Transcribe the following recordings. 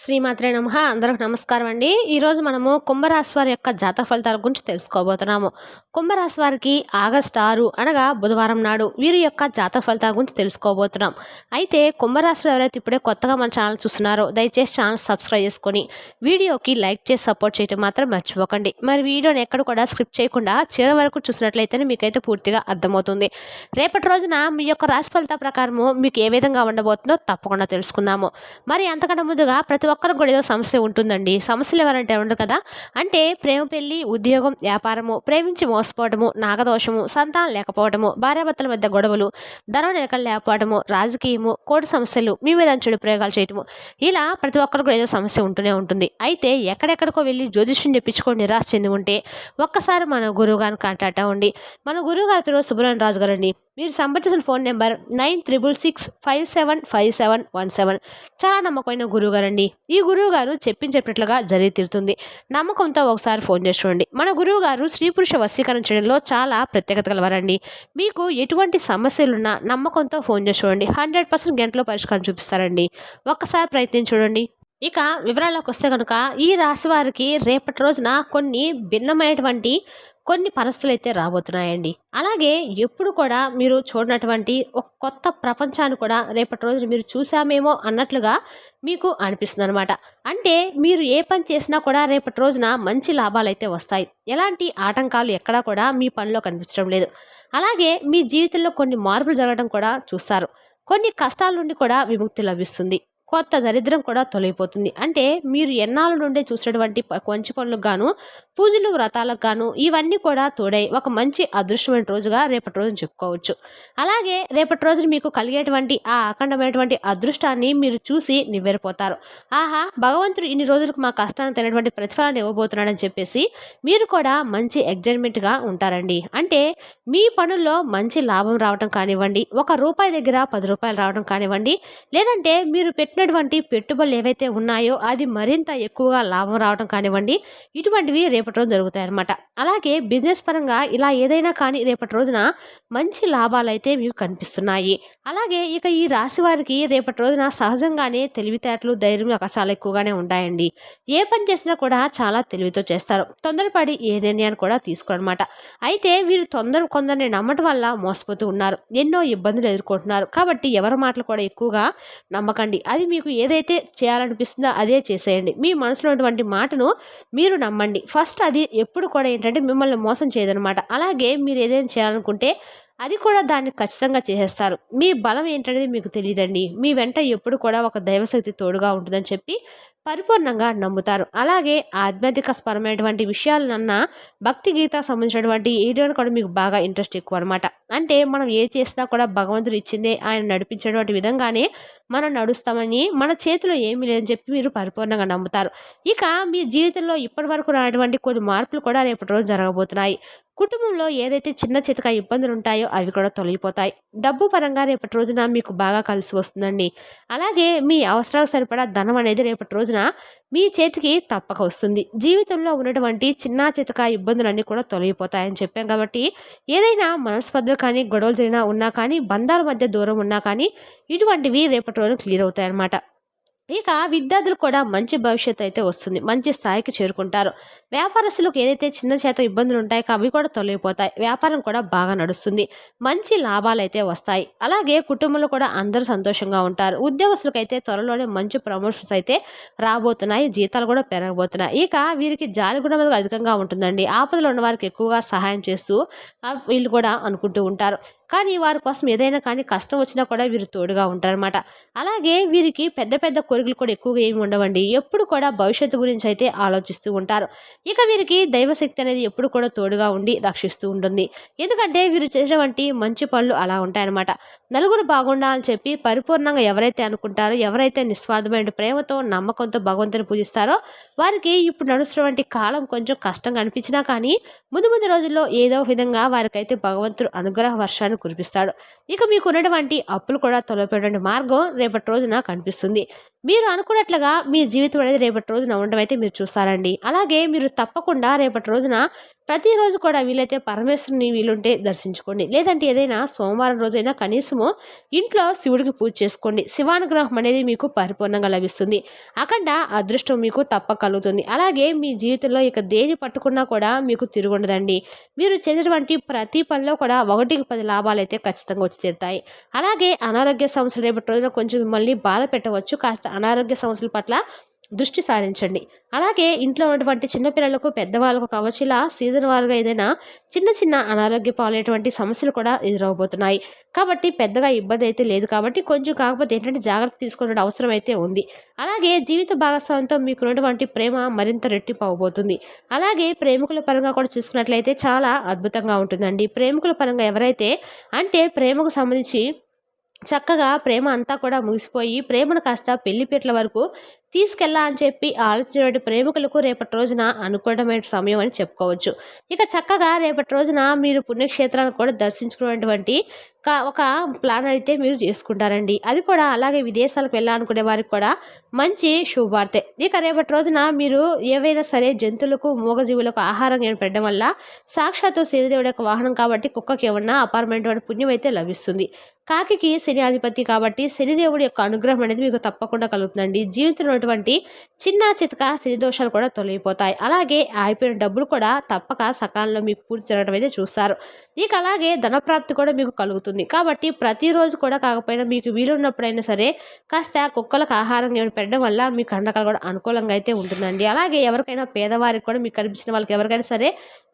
శ్రీమాత్రే నమ. అందరికి నమస్కారం అండి. ఈరోజు మనము కుంభరాశి వారి యొక్క జాతక ఫలితాల గురించి తెలుసుకోబోతున్నాము. కుంభరాశి వారికి ఆగస్టు ఆరు అనగా బుధవారం నాడు వీరి యొక్క జాతక ఫలితాల గురించి తెలుసుకోబోతున్నాం. అయితే కుంభరాశిలో ఎవరైతే ఇప్పుడే కొత్తగా మన ఛానల్ చూస్తున్నారో దయచేసి ఛానల్ సబ్స్క్రైబ్ చేసుకొని వీడియోకి లైక్ చేసి సపోర్ట్ చేయడం మాత్రం మర్చిపోకండి. మరి వీడియోని ఎక్కడ కూడా స్క్రిప్ట్ చేయకుండా చివరి వరకు చూసినట్లయితే మీకైతే పూర్తిగా అర్థమవుతుంది. రేపటి రోజున మీ యొక్క రాశి ఫలితాల ప్రకారము మీకు ఏ విధంగా ఉండబోతుందో తప్పకుండా తెలుసుకుందాము. మరి అంతకంటే ముందుగా ప్రతి ఒక్కరికి కూడా ఏదో సమస్య ఉంటుందండి. సమస్యలు ఎవరంటే ఉండరు కదా? అంటే ప్రేమ పెళ్ళి ఉద్యోగం వ్యాపారము ప్రేమించి మోసపోవడము నాగదోషము సంతానం లేకపోవడము భార్యాభర్తల మధ్య గొడవలు ధనం నిలకలు లేకపోవడము రాజకీయము కోటి సమస్యలు మీ మీద చెడు ప్రయోగాలు చేయటము ఇలా ప్రతి ఒక్కరికి కూడా ఏదో సమస్య ఉంటూనే ఉంటుంది. అయితే ఎక్కడెక్కడికో వెళ్ళి జ్యోతిష్యం చెప్పించుకొని నిరాశ చెంది ఉంటే ఒక్కసారి మన గురువు గారిని కాంటాక్ట్ అవ్వండి. మన గురువు గారి పేరు సుబ్రహ్మణ్య రాజు గారండి. మీరు సంబంధించిన phone number nine triple six five seven five seven one seven. చాలా నమ్మకమైన గురువు గారండి. ఈ గురువు గారు చెప్పిన చెప్పినట్లుగా జరిగి తీరుతుంది. నమ్మకంతో ఒకసారి ఫోన్ చేసి చూడండి. మన గురువు గారు స్త్రీ పురుష వశీకరణ చేయడంలో చాలా ప్రత్యేకత కలవారండి మీకు ఎటువంటి సమస్యలున్నా నమ్మకంతో ఫోన్ చేసి చూడండి. హండ్రెడ్ పర్సెంట్ గంటలో పరిష్కారం చూపిస్తారండి. ఒక్కసారి ప్రయత్నం చూడండి. ఇక వివరాలకు వస్తే కనుక ఈ రాశి వారికి రేపటి రోజున కొన్ని భిన్నమైనటువంటి కొన్ని పరిస్థితులు అయితే రాబోతున్నాయండి. అలాగే ఎప్పుడు కూడా మీరు చూడనటువంటి ఒక కొత్త ప్రపంచాన్ని కూడా రేపటి రోజున మీరు చూసామేమో అన్నట్లుగా మీకు అనిపిస్తుంది అనమాట అంటే మీరు ఏ పని చేసినా కూడా రేపటి రోజున మంచి లాభాలు అయితే వస్తాయి. ఎలాంటి ఆటంకాలు ఎక్కడా కూడా మీ పనిలో కనిపించడం లేదు. అలాగే మీ జీవితంలో కొన్ని మార్పులు జరగడం కూడా చూస్తారు. కొన్ని కష్టాల నుండి కూడా విముక్తి లభిస్తుంది. కొత్త దరిద్రం కూడా తొలగిపోతుంది. అంటే మీరు ఎన్నాళ్ళ నుండే చూసినటువంటి కొంచె పనులకు గాను పూజలు వ్రతాలకు గాను ఇవన్నీ కూడా తోడై ఒక మంచి అదృష్టమైన రోజుగా రేపటి రోజున చెప్పుకోవచ్చు. అలాగే రేపటి రోజున మీకు కలిగేటువంటి ఆ అఖండమైనటువంటి అదృష్టాన్ని మీరు చూసి నివ్వెరిపోతారు. ఆహా భగవంతుడు ఇన్ని రోజులకు మా కష్టాన్ని తినటువంటి ప్రతిఫలాన్ని ఇవ్వబోతున్నాడని చెప్పేసి మీరు కూడా మంచి ఎగ్జైట్మెంట్గా ఉంటారండి. అంటే మీ పనుల్లో మంచి లాభం రావడం కానివ్వండి ఒక రూపాయి దగ్గర పది రూపాయలు రావడం కానివ్వండి లేదంటే మీరు పెట్టినటువంటి పెట్టుబడులు ఏవైతే ఉన్నాయో అది మరింత ఎక్కువగా లాభం రావడం కానివ్వండి ఇటువంటివి రేపటి రోజు జరుగుతాయి అన్నమాట అలాగే బిజినెస్ పరంగా ఇలా ఏదైనా కానీ రేపటి రోజున మంచి లాభాలు అయితే మీకు కనిపిస్తున్నాయి. అలాగే ఇక ఈ రాశి వారికి రేపటి రోజున సహజంగానే తెలివితేటలు ధైర్యం ఇక చాలా ఎక్కువగానే ఉంటాయండి. ఏ పని చేసినా కూడా చాలా తెలివితో చేస్తారు. తొందరపడి ఏ నిర్ణయాన్ని కూడా తీసుకోరనమాట అయితే వీరు తొందర కొందరిని నమ్మటం వల్ల మోసపోతూ ఉన్నారు. ఎన్నో ఇబ్బందులు ఎదుర్కొంటున్నారు. కాబట్టి ఎవరి మాటలు కూడా ఎక్కువగా నమ్మకండి. అది మీకు ఏదైతే చేయాలనిపిస్తుందో అదే చేసేయండి. మీ మనసులో ఉన్నటువంటి మాటను మీరు నమ్మండి. ఫస్ట్ అది ఎప్పుడు కూడా ఏంటంటే మిమ్మల్ని మోసం చేయదనమాట అలాగే మీరు ఏదైనా చేయాలనుకుంటే అది కూడా దాన్ని ఖచ్చితంగా చేసేస్తారు. మీ బలం ఏంటనేది మీకు తెలియదండి. మీ వెంట ఎప్పుడు కూడా ఒక దైవశక్తి తోడుగా ఉంటుందని చెప్పి పరిపూర్ణంగా నమ్ముతారు. అలాగే ఆధ్యాత్మిక స్పరమైనటువంటి విషయాలన్నా భక్తి గీత సంబంధించినటువంటి ఏరియాలో కూడా మీకు బాగా ఇంట్రెస్ట్ ఎక్కువ అనమాట అంటే మనం ఏ చేసినా కూడా భగవంతుడు ఇచ్చిందే ఆయన నడిపించేటువంటి విధంగానే మనం నడుస్తామని మన చేతిలో ఏమీ లేదని చెప్పి మీరు పరిపూర్ణంగా నమ్ముతారు. ఇక మీ జీవితంలో ఇప్పటి వరకు రానటువంటి కొన్ని మార్పులు కూడా రేపటి రోజు జరగబోతున్నాయి. కుటుంబంలో ఏదైతే చిన్న చితక ఇబ్బందులు ఉంటాయో అవి కూడా తొలగిపోతాయి. డబ్బు పరంగా రేపటి రోజున మీకు బాగా కలిసి వస్తుందండి. అలాగే మీ అవసరాలకు సరిపడా ధనం అనేది రేపటి రోజున మీ చేతికి తప్పక వస్తుంది. జీవితంలో ఉన్నటువంటి చిన్న చితక ఇబ్బందులన్నీ కూడా తొలగిపోతాయని చెప్పాం కాబట్టి ఏదైనా మనస్పర్ధలు కానీ గొడవలు జరిగినా ఉన్నా కానీ బంధాల మధ్య దూరం ఉన్నా కానీ ఇటువంటివి రేపటి రోజు క్లియర్ అవుతాయన్నమాట. ఇక విద్యార్థులు కూడా మంచి భవిష్యత్తు అయితే వస్తుంది. మంచి స్థాయికి చేరుకుంటారు. వ్యాపారస్తులకు ఏదైతే చిన్న చేత ఇబ్బందులు ఉంటాయో అవి కూడా తొలగిపోతాయి. వ్యాపారం కూడా బాగా నడుస్తుంది. మంచి లాభాలు అయితే వస్తాయి. అలాగే కుటుంబంలో కూడా అందరూ సంతోషంగా ఉంటారు. ఉద్యోగస్తులకు అయితే త్వరలోనే మంచి ప్రమోషన్స్ అయితే రాబోతున్నాయి. జీతాలు కూడా పెరగబోతున్నాయి. ఇక వీరికి జాలి కూడా అధికంగా ఉంటుందండి. ఆపదలో ఉన్న వారికి ఎక్కువగా సహాయం చేస్తూ వీళ్ళు కూడా అనుకుంటూ ఉంటారు. కానీ వారి కోసం ఏదైనా కానీ కష్టం వచ్చినా కూడా వీరు తోడుగా ఉంటారనమాట అలాగే వీరికి పెద్ద పెద్ద కోరికలు కూడా ఎక్కువగా ఏమి ఉండవండి. ఎప్పుడు కూడా భవిష్యత్తు గురించి అయితే ఆలోచిస్తూ ఉంటారు. ఇక వీరికి దైవశక్తి అనేది ఎప్పుడు కూడా తోడుగా ఉండి రక్షిస్తూ ఉంటుంది. ఎందుకంటే వీరు చేసినటువంటి మంచి పనులు అలా ఉంటాయన్నమాట. నలుగురు బాగుండాలని చెప్పి పరిపూర్ణంగా ఎవరైతే అనుకుంటారో ఎవరైతే నిస్వార్థమైన ప్రేమతో నమ్మకంతో భగవంతుని పూజిస్తారో వారికి ఇప్పుడు నడుస్తున్నటువంటి కాలం కొంచెం కష్టంగా అనిపించినా కానీ ముందు ముందు రోజుల్లో ఏదో విధంగా వారికైతే భగవంతుడు అనుగ్రహ వర్షాన్ని కురిపిస్తాడు. ఇక మీకు ఉన్నటువంటి అప్పులు కూడా తొలగిపోయేటువంటి మార్గం రేపటి రోజున కనిపిస్తుంది. మీరు అనుకున్నట్లుగా మీ జీవితం అనేది రేపటి రోజున ఉండడం అయితే మీరు చూస్తారండి. అలాగే మీరు తప్పకుండా రేపటి రోజున ప్రతిరోజు కూడా వీలైతే పరమేశ్వరుని వీలుంటే దర్శించుకోండి. లేదంటే ఏదైనా సోమవారం రోజైనా కనీసము ఇంట్లో శివుడికి పూజ చేసుకోండి. శివానుగ్రహం అనేది మీకు పరిపూర్ణంగా లభిస్తుంది. అఖండ అదృష్టం మీకు తప్ప కలుగుతుంది. అలాగే మీ జీవితంలో ఇక దేని పట్టుకున్నా కూడా మీకు తిరుగుండదండి. మీరు చేసేటువంటి ప్రతి పనిలో కూడా ఒకటికి పది లాభాలు అయితే ఖచ్చితంగా వచ్చి తీరుతాయి. అలాగే అనారోగ్య సమస్యలు రేపటి రోజున కొంచెం మిమ్మల్ని బాధ పెట్టవచ్చు. కాస్త అనారోగ్య సమస్యల పట్ల దృష్టి సారించండి. అలాగే ఇంట్లో ఉన్నటువంటి చిన్నపిల్లలకు పెద్దవాళ్ళకు కావచ్చు ఇలా సీజన్ వారుగా ఏదైనా చిన్న చిన్న అనారోగ్య పాలైనటువంటి సమస్యలు కూడా ఎదురవబోతున్నాయి. కాబట్టి పెద్దగా ఇబ్బంది అయితే లేదు కాబట్టి కొంచెం కాకపోతే ఏంటంటే జాగ్రత్త తీసుకునే అవసరం అయితే ఉంది. అలాగే జీవిత భాగస్వామితో మీకున్నటువంటి ప్రేమ మరింత రెట్టింపు అవబోతుంది. అలాగే ప్రేమికుల పరంగా కూడా చూసుకున్నట్లయితే చాలా అద్భుతంగా ఉంటుందండి. ప్రేమికుల పరంగా ఎవరైతే అంటే ప్రేమకు సంబంధించి చక్కగా ప్రేమ అంతా కూడా ముగిసిపోయి ప్రేమను కాస్త పెళ్ళిపీటల వరకు తీసుకెళ్ళా అని చెప్పి ఆలోచించినటువంటి ప్రేమికులకు రేపటి రోజున అనుకూలమైన సమయం అని చెప్పుకోవచ్చు. ఇక చక్కగా రేపటి రోజున మీరు పుణ్యక్షేత్రాలను కూడా దర్శించుకున్నటువంటి ఒక ప్లాన్ అయితే మీరు చేసుకుంటారండి. అది కూడా అలాగే విదేశాలకు వెళ్ళాలనుకునే వారికి కూడా మంచి శుభవార్తే. ఇక రేపటి రోజున మీరు ఏవైనా సరే జంతువులకు మూగజీవులకు ఆహారం పెట్టడం వల్ల సాక్షాత్తు శనిదేవుడి యొక్క వాహనం కాబట్టి కుక్కకి ఏమన్నా అపారమైనటువంటి పుణ్యం అయితే లభిస్తుంది. కాకి శని అధిపతి కాబట్టి శనిదేవుడి యొక్క అనుగ్రహం అనేది మీకు తప్పకుండా కలుగుతుందండి. జీవితంలో ఉన్నటువంటి చిన్న చితక దోషాలు కూడా తొలగిపోతాయి. అలాగే అయిపోయిన డబ్బులు కూడా తప్పక సకాలంలో మీకు పూర్తి జరగడం అయితే చూస్తారు. ఇక అలాగే ధనప్రాప్తి కూడా మీకు కలుగుతుంది. కాబట్టి ప్రతిరోజు కూడా కాకపోయినా మీకు వీలున్నప్పుడైనా సరే కాస్త కుక్కలకు ఆహారం ఏమైనా పెట్టడం వల్ల మీ కండకాలు కూడా అనుకూలంగా అయితే ఉంటుందండి. అలాగే ఎవరికైనా పేదవారికి కూడా మీకు కనిపించిన వాళ్ళకి ఎవరికైనా సరే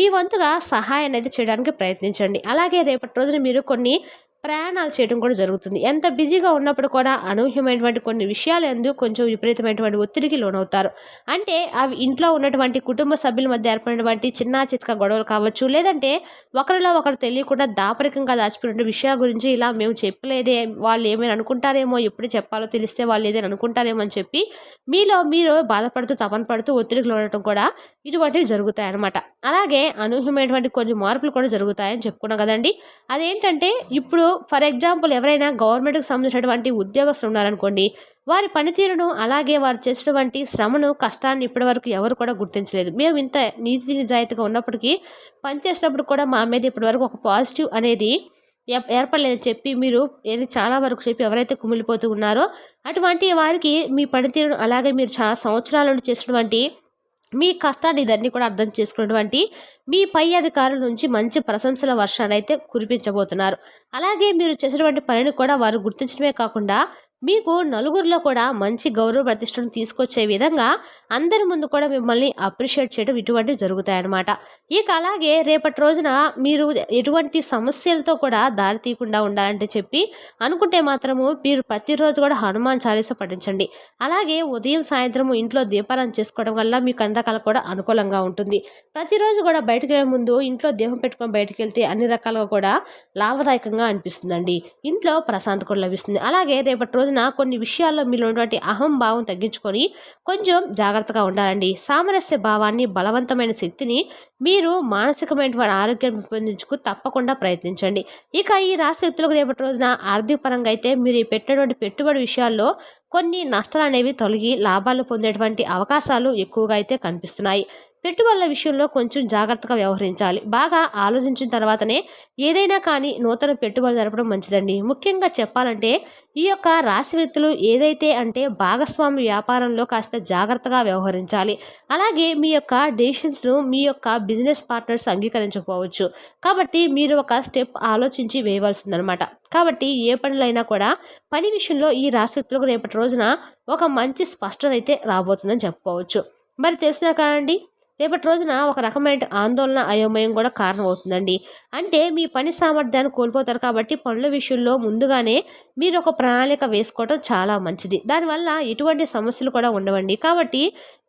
మీ వంతుగా సహాయాన్ని అయితే చేయడానికి ప్రయత్నించండి. అలాగే రేపటి రోజున మీరు కొన్ని ప్రయాణాలు చేయడం కూడా జరుగుతుంది. ఎంత బిజీగా ఉన్నప్పుడు కూడా అనూహ్యమైనటువంటి కొన్ని విషయాలు ఎందుకు కొంచెం విపరీతమైనటువంటి ఒత్తిడికి లోనవుతారు. అంటే అవి ఇంట్లో ఉన్నటువంటి కుటుంబ సభ్యుల మధ్య ఏర్పడినటువంటి చిన్న చిత్క గొడవలు కావచ్చు లేదంటే ఒకరిలో ఒకరు తెలియకుండా దాపరికంగా దాచిపోయిన విషయాల గురించి ఇలా మేము చెప్పలేదే వాళ్ళు ఏమైనా అనుకుంటారేమో ఎప్పుడు చెప్పాలో తెలిస్తే వాళ్ళు ఏదైనా అనుకుంటారేమో అని చెప్పి మీలో మీరు బాధపడుతూ తపన పడుతూ ఒత్తిడికి లోనడం కూడా ఇటువంటివి జరుగుతాయి అన్నమాట అలాగే అనూహ్యమైనటువంటి కొన్ని మార్పులు కూడా జరుగుతాయని చెప్పుకున్నాం కదండి. అదేంటంటే ఇప్పుడు ఫర్ ఎగ్జాంపుల్ ఎవరైనా గవర్నమెంట్కి సంబంధించినటువంటి ఉద్యోగస్తులు ఉన్నారనుకోండి వారి పనితీరును అలాగే వారు చేసినటువంటి శ్రమను కష్టాన్ని ఇప్పటివరకు ఎవరు కూడా గుర్తించలేదు. మేము ఇంత నీతి నిజాయితీగా ఉన్నప్పటికీ పనిచేసినప్పుడు కూడా మా మీద ఇప్పటివరకు ఒక పాజిటివ్ అనేది ఏర్పడలేదని చెప్పి మీరు ఏది చాలా వరకు చెప్పి ఎవరైతే కుమిలిపోతూ ఉన్నారో అటువంటి వారికి మీ పనితీరును అలాగే మీరు చాలా సంవత్సరాల నుండి చేసినటువంటి మీ కష్టాన్ని ఇదన్నీ కూడా అర్థం చేసుకున్నటువంటి మీ పై అధికారుల నుంచి మంచి ప్రశంసల వర్షాన్ని అయితే కురిపించబోతున్నారు. అలాగే మీరు చేసినటువంటి పనిని కూడా వారు గుర్తించడమే కాకుండా మీకు నలుగురిలో కూడా మంచి గౌరవ ప్రతిష్టను తీసుకొచ్చే విధంగా అందరి ముందు కూడా మిమ్మల్ని అప్రిషియేట్ చేయడం ఇటువంటివి జరుగుతాయన్నమాట. ఇక అలాగే రేపటి రోజున మీరు ఎటువంటి సమస్యలతో కూడా దారి తీయకుండా ఉండాలంటే చెప్పి అనుకుంటే మాత్రము మీరు ప్రతిరోజు కూడా హనుమాన్ చాలీస పఠించండి. అలాగే ఉదయం సాయంత్రం ఇంట్లో దీపాలను చేసుకోవడం వల్ల మీకు కండకాలు కూడా అనుకూలంగా ఉంటుంది. ప్రతిరోజు కూడా బయటకు వెళ్ళే ముందు ఇంట్లో దీపం పెట్టుకొని బయటకు వెళ్తే అన్ని రకాలుగా కూడా లాభదాయకంగా అనిపిస్తుందండి. ఇంట్లో ప్రశాంతత కూడా లభిస్తుంది. అలాగే రేపటి రోజు రోజున కొన్ని విషయాల్లో మీలో ఉన్నటువంటి అహంభావం తగ్గించుకొని కొంచెం జాగ్రత్తగా ఉండాలండి. సామరస్య భావాన్ని బలవంతమైన శక్తిని మీరు మానసికమైనటువంటి ఆరోగ్యం పెంపొందించుకు తప్పకుండా ప్రయత్నించండి. ఇక ఈ రాశి వ్యక్తులకు రేపటి రోజున ఆర్థిక పరంగా అయితే మీరు పెట్టినటువంటి పెట్టుబడి విషయాల్లో కొన్ని నష్టాలు అనేవి తొలగి లాభాలు పొందేటువంటి అవకాశాలు ఎక్కువగా అయితే కనిపిస్తున్నాయి. పెట్టుబడుల విషయంలో కొంచెం జాగ్రత్తగా వ్యవహరించాలి. బాగా ఆలోచించిన తర్వాతనే ఏదైనా కానీ నూతన పెట్టుబడి జరపడం మంచిదండి. ముఖ్యంగా చెప్పాలంటే ఈ యొక్క రాశి వ్యక్తులు ఏదైతే అంటే భాగస్వామి వ్యాపారంలో కాస్త జాగ్రత్తగా వ్యవహరించాలి. అలాగే మీ యొక్క డెసిషన్స్ను మీ యొక్క బిజినెస్ పార్ట్నర్స్ అంగీకరించకపోవచ్చు. కాబట్టి మీరు ఒక స్టెప్ ఆలోచించి వేయవలసిందనమాట. కాబట్టి ఏ పనులైనా కూడా పని విషయంలో ఈ రాశి వ్యక్తులకు రేపటి రోజున ఒక మంచి స్పష్టత అయితే రాబోతుందని చెప్పుకోవచ్చు. మరి తెలిసినా కానండి రేపటి రోజున ఒక రకమైన ఆందోళన అయోమయం కూడా కారణమవుతుందండి. అంటే మీ పని సామర్థ్యాన్ని కోల్పోతారు కాబట్టి పనుల విషయంలో ముందుగానే మీరు ఒక ప్రణాళిక వేసుకోవడం చాలా మంచిది. దానివల్ల ఎటువంటి సమస్యలు కూడా ఉండవండి. కాబట్టి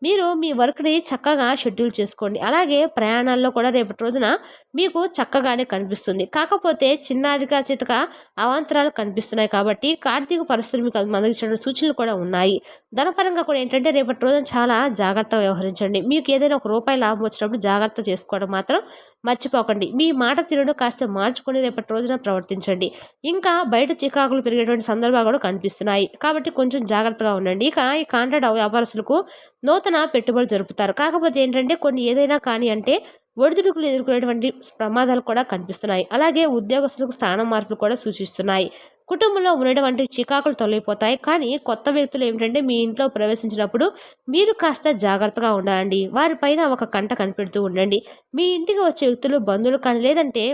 మీరు మీ వర్క్ని చక్కగా షెడ్యూల్ చేసుకోండి. అలాగే ప్రయాణాల్లో కూడా రేపటి రోజున మీకు చక్కగానే కనిపిస్తుంది. కాకపోతే చిన్నాదిగా చితక అవాంతరాలు కనిపిస్తున్నాయి కాబట్టి కార్తీక పరిస్థితులు మీకు మందించిన సూచనలు కూడా ఉన్నాయి. ధనపరంగా కూడా ఏంటంటే రేపటి రోజున చాలా జాగ్రత్తగా వ్యవహరించండి. మీకు ఏదైనా ఒక రూపాయి లాభం వచ్చినప్పుడు జాగ్రత్త చేసుకోవడం మాత్రం మర్చిపోకండి. మీ మాట తీరును కాస్త మార్చుకొని రేపటి రోజున ప్రవర్తించండి. ఇంకా బయట చికాకులు పెరిగేటువంటి సందర్భాలు కూడా కనిపిస్తున్నాయి. కాబట్టి కొంచెం జాగ్రత్తగా ఉండండి. ఇక ఈ కాంట్రాక్ట్ వ్యాపారస్తులకు నూతన పెట్టుబడులు జరుపుతారు. కాకపోతే ఏంటంటే కొన్ని ఏదైనా కానీ అంటే ఒడిదుడుకులు ఎదుర్కొనేటువంటి ప్రమాదాలు కూడా కనిపిస్తున్నాయి. అలాగే ఉద్యోగస్తులకు స్థానం మార్పులు కూడా సూచిస్తున్నాయి. కుటుంబంలో ఉన్నటువంటి చికాకులు తొలగిపోతాయి. కానీ కొత్త వ్యక్తులు ఏమిటంటే మీ ఇంట్లో ప్రవేశించినప్పుడు మీరు కాస్త జాగ్రత్తగా ఉండాలండి. వారిపైన ఒక కంట కనిపెడుతూ ఉండండి. మీ ఇంటికి వచ్చే వ్యక్తులు బంధువులు కానీ లేదంటే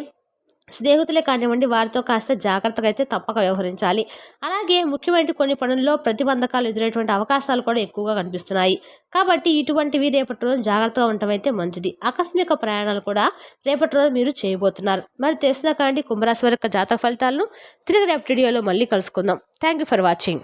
స్నేహితులే కానివ్వండి వారితో కాస్త జాగ్రత్తగా అయితే తప్పక వ్యవహరించాలి. అలాగే ముఖ్యమైన కొన్ని పనుల్లో ప్రతిబంధకాలు ఎదురేటువంటి అవకాశాలు కూడా ఎక్కువగా కనిపిస్తున్నాయి. కాబట్టి ఇటువంటివి రేపటి రోజు జాగ్రత్తగా ఉండటం అయితే మంచిది. ఆకస్మిక ప్రయాణాలు కూడా రేపటి రోజు మీరు చేయబోతున్నారు. మరి తెలిసిన కాండి కుంభరాశి వారి యొక్క జాతక ఫలితాలను తిరిగి రేపటి వీడియోలో మళ్ళీ కలుసుకుందాం. Thank you for watching